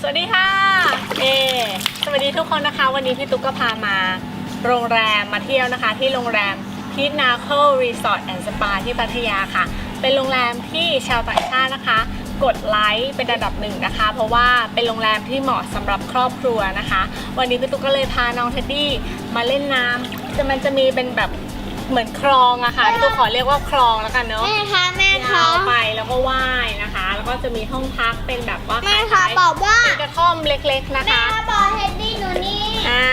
สวัสดีค่ะเอสวัสดีทุกคนนะคะ วันนี้พี่ตุ๊กก็พามาโรงแรมมาเที่ยวนะคะ ที่โรงแรมพีทนาเคิลรีสอร์ทแอนด์สปาที่พัทยาค่ะ เป็นโรงแรมที่ชาวต่างชาตินะคะ กดไลค์เป็นระดับหนึ่งนะคะ เพราะว่าเป็นโรงแรมที่เหมาะสำหรับครอบครัวนะคะ วันนี้พี่ตุ๊กก็เลยพาน้องเท็ดดี้มาเล่นน้ำจะมันจะมีเป็นแบบ เหมือนคลองอะค่ะพี่ตุ๊กขอเรียกว่าคลองแล้วกันเนาะแม่คะแม่คะยาวไปแล้วก็ว่ายนะคะ แล้วก็จะมีห้องพักเป็นแบบว่าแม่คคะล้ายๆบอกว่าเป็นกระท่อมเล็ก ๆนะแม่คะบอกเฮดดี้หนูนี่อ่า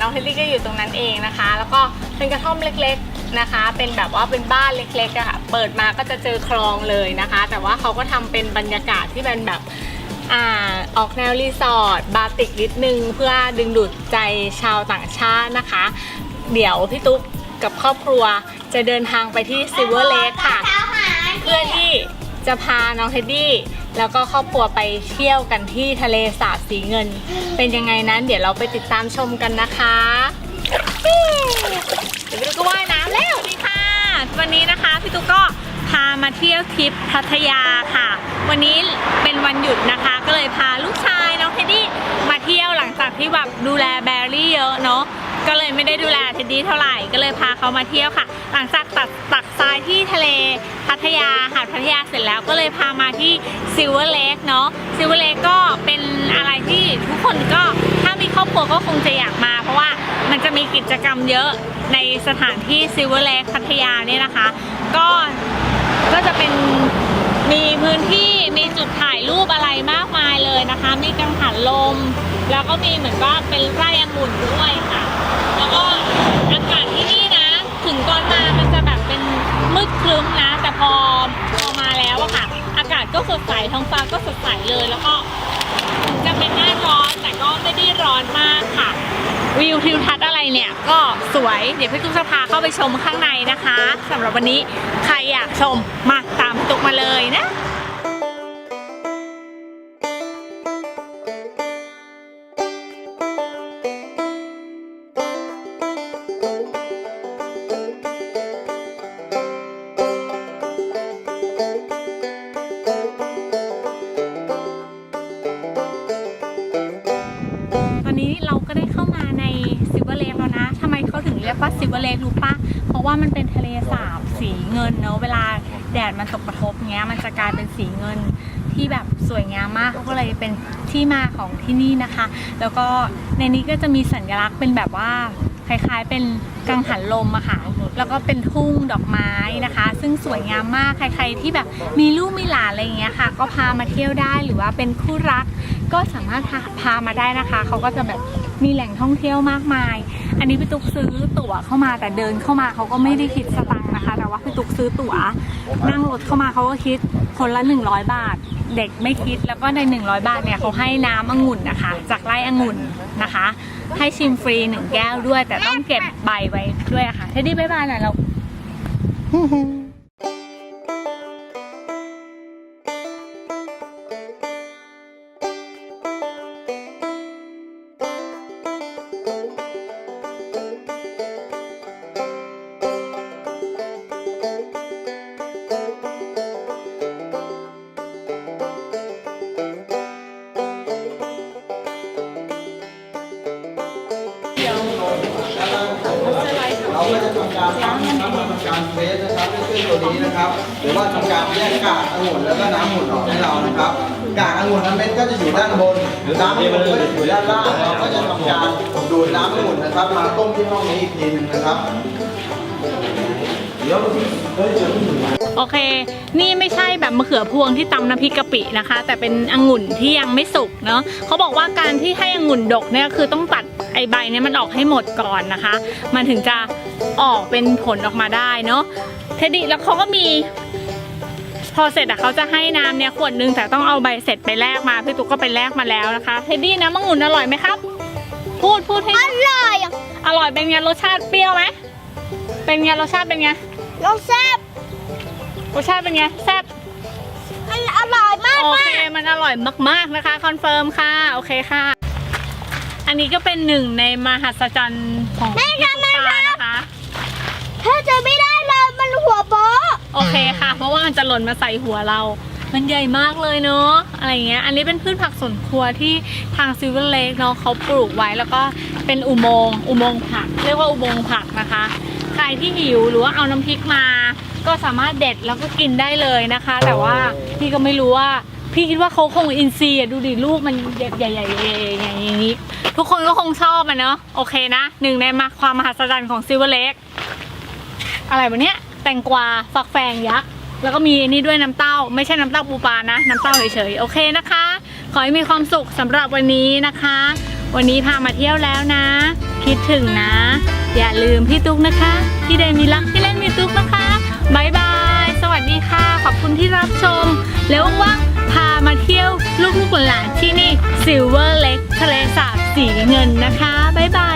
น้องเฮดดี้ก็อยู่ตรงนั้นเองนะคะ แล้วก็เป็นกระท่อมเล็กๆนะคะ เป็นแบบว่าเป็นบ้านเล็กๆอะค่ะเปิดมาก็จะเจอคลองเลยนะคะ แต่ว่าเขาก็ทำเป็นบรรยากาศที่เป็นแบบอ่าออกแนวรีสอร์ทบาติกนิดนึงเพื่อดึงดูดใจชาวต่างชาตินะคะ เดี๋ยวพี่ตุ๊ก กับครอบครัวจะเดินทางไปที่ซิลเวอร์เลคค่ะ เพื่อที่จะพาน้องเท็ดดี้แล้วก็ครอบครัวไปเที่ยวกันที่ทะเลสาบสีเงิน เป็นยังไงนั้น เดี๋ยวเราไปติดตามชมกันนะคะเดี๋ยวพี่ตุ๊กก็ว่ายน้ำแล้วสวัสดีค่ะ วันนี้นะคะพี่ตุ๊กก็พามาเที่ยวทริปพัทยาค่ะ วันนี้เป็นวันหยุดนะคะ ก็เลยพาลูกชายน้องเท็ดดี้มาเที่ยวหลังจากที่แบบดูแลแบรี่เยอะเนาะ ก็เลยไม่ได้ดูแลเท็ดดี้เท่าไหร่ก็เลยพาเขามาเที่ยวค่ะ หลังจากตัดตักทรายที่ทะเลพัทยาหาดพัทยาเสร็จแล้วก็เลยพามาที่ซิลเวอร์เลคเนาะซิลเวอร์เลคก็เป็นอะไรที่ทุกคนก็ถ้ามีครอบครัวก็คงจะอยากมา เพราะว่ามันจะมีกิจกรรมเยอะในสถานที่ซิลเวอร์เลคพัทยาเนี่ยนะคะ ก็ก็จะเป็นมีพื้นที่มีจุดถ่ายรูปอะไรมากมายเลยนะคะ มีกังหันลม แล้วก็มีเหมือนว่าเป็นไร่องุ่นด้วยค่ะ แล้วก็อากาศที่นี่นะ ถึงตอนมามันจะแบบเป็นมืดครึ้มนะ แต่พอพอมาแล้วอะค่ะ อากาศก็สดใสท้องฟ้าก็สดใสเลยแล้วก็ถึงจะเป็นหน้าร้อนแต่ก็ไม่ได้ร้อนมากค่ะ วิวทิวทัศน์อะไรเนี่ยก็สวย เดี๋ยวพี่ตุ๊กจะพาเข้าไปชมข้างในนะคะสำหรับวันนี้ใครอยากชมมาตามพี่ตุ๊กมาเลยนะ ตอนนี้เราก็ได้เข้ามาในซิ l เวอร์เล e แล้วนะทำไมเขาถึงเรียกว่าซิ l เวอร์เล e รู้ปะเพราะว่ามันเป็นทะเลสาบสีเงินเนอะเวลาแดดมันตกกระทบเงี้ยมันจะกลายเป็นสีเงินที่แบบสวยงามมากเขาก็เลยเป็นที่มาของที่นี่นะคะ แล้วก็ในนี้ก็จะมีสัญลักษณ์เป็นแบบว่าคล้ายๆเป็นกังหันลมอะค่ะ แล้วก็เป็นทุ่งดอกไม้นะคะ ซึ่งสวยงามมาก ใครๆที่แบบมีลูกมีหลานอะไรอย่างเงี้ยค่ะ ก็พามาเที่ยวได้หรือว่าเป็นคู่รัก ก็สามารถพามาได้นะคะ เขาก็จะแบบมีแหล่งท่องเที่ยวมากมาย อันนี้พี่ตุ๊กซื้อตั๋วเข้ามาแต่เดินเข้ามาเขาก็ไม่ได้คิดสตังค์นะคะ แต่ว่าพี่ตุ๊กซื้อตั๋วนั่งรถเข้ามาเขาก็คิดคนละ 100 บาท เด็กไม่คิดแล้วก็ใน 100 บาทเนี่ยเขาให้น้ำองุ่นนะคะ จากไร่องุ่นนะคะ ให้ชิมฟรีหนึ่งแก้วด้วย แต่ต้องเก็บใบไว้ด้วยะค่ะเทดดี้บายบายหน่อยเรา ทำการเฟสนะครับด้วยเครื่องตัวนี้นะครับ หรือว่าทำการแยกกากองุ่นแล้วก็น้ำองุ่นออกให้เรานะครับ กากองุ่นน้ำเม็ดก็จะอยู่ด้านบนน้ำองุ่นก็จะอยู่ด้านล่าง เราก็จะทำการดูดน้ำองุ่นนะครับ มาต้มที่ห้องนี้อีกทีหนึงนะครับ โอเค นี่ไม่ใช่แบบมะเขือพวงที่ตำน้ำพริกกะปินะคะ แต่เป็นองุ่นที่ยังไม่สุกเนาะเขาบอกว่าการที่ให้องุ่นดกเนี่ยคือต้องตัดไอใบเนี่ยมันออกให้หมดก่อนนะคะ มันถึงจะ ออกเป็นผลออกมาได้เนาะเทดดี้แล้วเขาก็มี พอเสร็จอะเขาจะให้น้ำเนี่ยขวดนึงแต่ต้องเอาใบเสร็จไปแลกมาพี่ตุ๊กก็ไปแลกมาแล้วนะคะเทดดี้น้ำองุ่นอร่อยไหมครับ พูดพูดให้อร่อยอร่อยเป็นไงรสชาติเปรี้ยวไหมเป็นไงรสชาติเป็นไงรสแซ่บรสชาติเป็นไงแซ่บมันอร่อยมากโอมาเคกมันอร่อยมากๆนะคะคอนเฟิร์มค่ะโอเคค่ะ อันนี้ก็เป็นหนึ่งในมหัศจรรย์ของแม่พี่คะตุ๊กแม่ตาคะนะคะ ถ้าจะไม่ได้เลยมันหัวโป๊ะโอเคค่ะ เพราะว่ามันจะหล่นมาใส่หัวเรา มันใหญ่มากเลยเนาะอะไรเงี้ย อันนี้เป็นพืชผักสวนครัวที่ทางซิลเวอร์เลกเนาะเขาปลูกไว้แล้วก็เป็นอุโมงค์อุโมงค์ผัก เรียกว่าอุโมงค์ผักนะคะ ใครที่หิวหรือว่าเอาน้ำพริกมา ก็สามารถเด็ดแล้วก็กินได้เลยนะคะ แต่ว่าพี่ก็ไม่รู้ว่าพี่คิดว่าเขาคงอินซีย์อะดูดิลูกมันใหญ่ๆๆๆอย่างนี้ทุกคนก็คงชอบมันเนาะโอเคนะหนึ่งในมาความมหัศจรรย์ของซิลเวอร์เลก อะไรวะเนี้ยแตงกวาฟักแฟงยักษ์แล้วก็มีนี่ด้วยน้ำเต้า ไม่ใช่น้ำเต้าปูปลานะ น้ำเต้าเฉยๆโอเคนะคะ ขอให้มีความสุขสำหรับวันนี้นะคะ วันนี้พามาเที่ยวแล้วนะ คิดถึงนะ อย่าลืมพี่ตุ๊กนะคะ ที่เดนมีรักที่เล่นมีตุ๊กนะคะบายบาย สวัสดีค่ะ ขอบคุณที่รับชม แล้วว่างๆพามาเที่ยวลูกๆหลานที่นี่ Silver Lake ทะเลสาบสีเงินนะคะบายบาย